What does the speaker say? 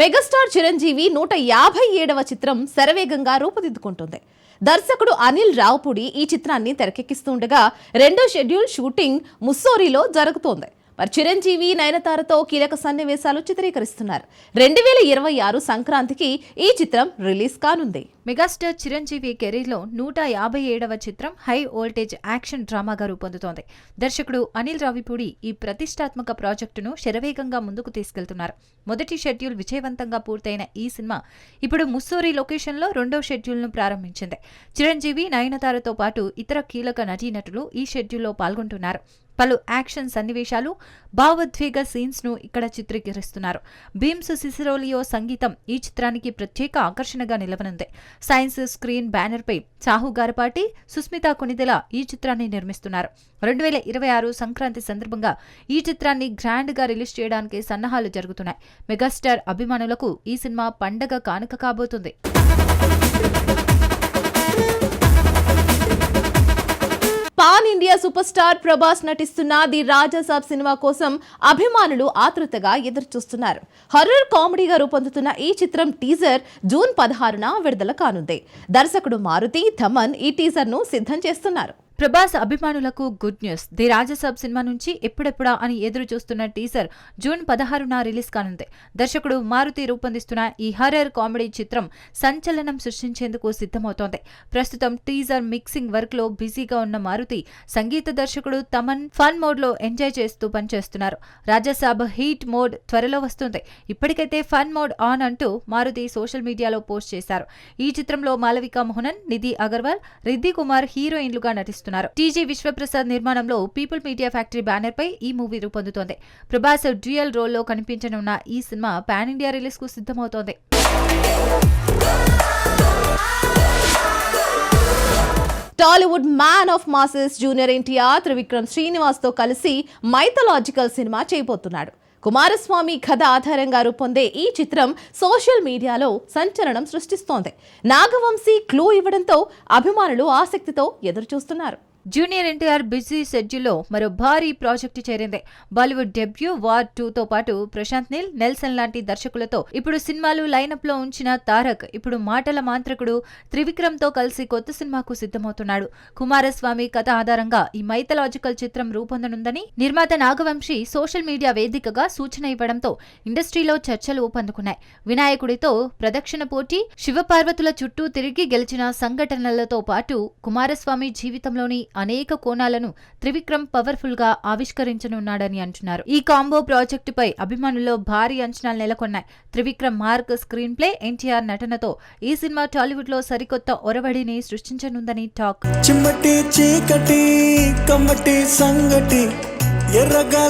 Megastar Chiranjeevi నూట యాభై ఏడవ చిత్రం శరవేగంగా రూపుదిద్దుకుంటుంది. దర్శకుడు అనిల్ రావుపుడి ఈ చిత్రాన్ని తెరకెక్కిస్తుండగా రెండో షెడ్యూల్ షూటింగ్ ముస్సోరిలో జరుగుతోంది. మరి చిరంజీవి నయనతారతో కీలక సన్నివేశాలు చిత్రీకరిస్తున్నారు. రెండు వేల ఇరవై ఆరు సంక్రాంతికి ఈ చిత్రం రిలీజ్ కానుంది. మెగాస్టార్ చిరంజీవి కెరీర్లో నూట యాభై ఏడవ చిత్రం హై వోల్టేజ్ యాక్షన్ డ్రామాగా రూపొందుతోంది. దర్శకుడు అనిల్ రావిపూడి ఈ ప్రతిష్టాత్మక ప్రాజెక్టును శరవేగంగా ముందుకు తీసుకెళ్తున్నారు. మొదటి షెడ్యూల్ విజయవంతంగా పూర్తయిన ఈ సినిమా ఇప్పుడు ముస్సూరి లొకేషన్లో రెండో షెడ్యూల్ను ప్రారంభించింది. చిరంజీవి నయనతారతో పాటు ఇతర కీలక నటీనటులు ఈ షెడ్యూల్లో పాల్గొంటున్నారు. పలు యాక్షన్ సన్నివేశాలు భావోద్వేగ సీన్స్ను ఇక్కడ చిత్రీకరిస్తున్నారు. భీమ్స్ సిసిరోలియో సంగీతం ఈ చిత్రానికి ప్రత్యేక ఆకర్షణగా నిలవనుంది. సైన్స్ స్క్రీన్ బ్యానర్పై చాహు సుస్మిత కొనిదెల ఈ చిత్రాన్ని నిర్మిస్తున్నారు. రెండు వేల ఇరవై ఆరు సంక్రాంతి సందర్భంగా ఈ చిత్రాన్ని గ్రాండ్గా రిలీజ్ చేయడానికి సన్నాహాలు జరుగుతున్నాయి. మెగాస్టార్ అభిమానులకు ఈ సినిమా పండగ కానుక కాబోతుంది. ఇండియా సూపర్ స్టార్ ప్రభాస్ నటిస్తున్న ది రాజాసాబ్ సినిమా కోసం అభిమానులు ఆతృతగా ఎదురుచూస్తున్నారు. హర్రర్ కామెడీగా రూపొందుతున్న ఈ చిత్రం టీజర్ జూన్ పదహారున విడుదల కానుంది. దర్శకుడు మారుతి ధమన్ ఈ టీజర్ను సిద్ధం చేస్తున్నారు. ప్రభాస్ అభిమానులకు good news. The Rajasaab cinema నుంచి ఎప్పుడెప్పుడా అని ఎదురు చూస్తున్న టీజర్ జూన్ పదహారున రిలీజ్ కానుంది. దర్శకుడు మారుతి రూపొందిస్తున్న ఈ హర్రర్ కామెడీ చిత్రం సంచలనం సృష్టించేందుకు సిద్ధమవుతోంది. ప్రస్తుతం టీజర్ మిక్సింగ్ వర్క్లో బిజీగా ఉన్న మారుతి సంగీత దర్శకుడు తమన్ ఫన్ మోడ్లో ఎంజాయ్ చేస్తూ పనిచేస్తున్నారు. రాజసాబ్ హీట్ మోడ్ త్వరలో వస్తుంది. ఇప్పటికైతే ఫన్ మోడ్ ఆన్ అంటూ మారుతి సోషల్ మీడియాలో పోస్ట్ చేశారు. ఈ చిత్రంలో మాలవిక మోహనన్ నిధి అగర్వాల్ రిద్ది కుమార్ హీరోయిన్లుగా నటిస్తున్నారు. టీజీ విశ్వప్రసాద్ నిర్మాణంలో పీపుల్ మీడియా ఫ్యాక్టరీ బ్యానర్ పై ఈ మూవీ రూపొందుతోంది. ప్రభాస్ డ్యూయల్ రోల్లో కనిపించనున్న ఈ సినిమా పాన్ ఇండియా రిలీజ్కు సిద్ధమవుతోంది. Tollywood man of masses junior NTR Trivikram శ్రీనివాస్తో కలిసి మైథలాజికల్ సినిమా చేయబోతున్నాడు కుమారస్వామి కథ ఆధారంగా రూపొందే ఈ చిత్రం సోషల్ మీడియాలో సంచలనం సృష్టిస్తోంది. నాగవంశీ క్లూ ఇవ్వడంతో అభిమానులు ఆసక్తితో ఎదురుచూస్తున్నారు. జూనియర్ ఎన్టీఆర్ బిజీ షెడ్యూల్లో మరో భారీ ప్రాజెక్టు చేరింది. బాలీవుడ్ డెబ్యూ వార్ టూ తో పాటు ప్రశాంత్ నీల్ నెల్సన్ లాంటి దర్శకులతో ఇప్పుడు సినిమాలు లైనప్లో ఉంచిన తారక్ ఇప్పుడు మాటల మాంత్రికుడు త్రివిక్రమ్తో కలిసి కొత్త సినిమాకు సిద్ధమవుతున్నాడు. కుమారస్వామి కథ ఆధారంగా ఈ మైథలాజికల్ చిత్రం రూపొందనుందని నిర్మాత నాగవంశీ సోషల్ మీడియా వేదికగా సూచన ఇవ్వడంతో ఇండస్ట్రీలో చర్చలు ఊపందుకున్నాయి. వినాయకుడితో ప్రదక్షిణ పోటీ శివపార్వతుల చుట్టూ తిరిగి గెలిచిన సంఘటనలతో పాటు కుమారస్వామి జీవితంలోని అనేక కోణాలను త్రివిక్రమ్ పవర్ఫుల్గా ఆవిష్కరించనున్నాడని అంటున్నారు. ఈ కాంబో ప్రాజెక్టుపై అభిమానుల్లో భారీ అంచనాలు నెలకొన్నాయి. Trivikram mark screen play NTR నటనతో ఈ సినిమా టాలీవుడ్లో సరికొత్త ఒరవడిని సృష్టించనుందని టాక్. చిమ్మటి చీకటి కమ్మటి సంగటి ఎర్రగా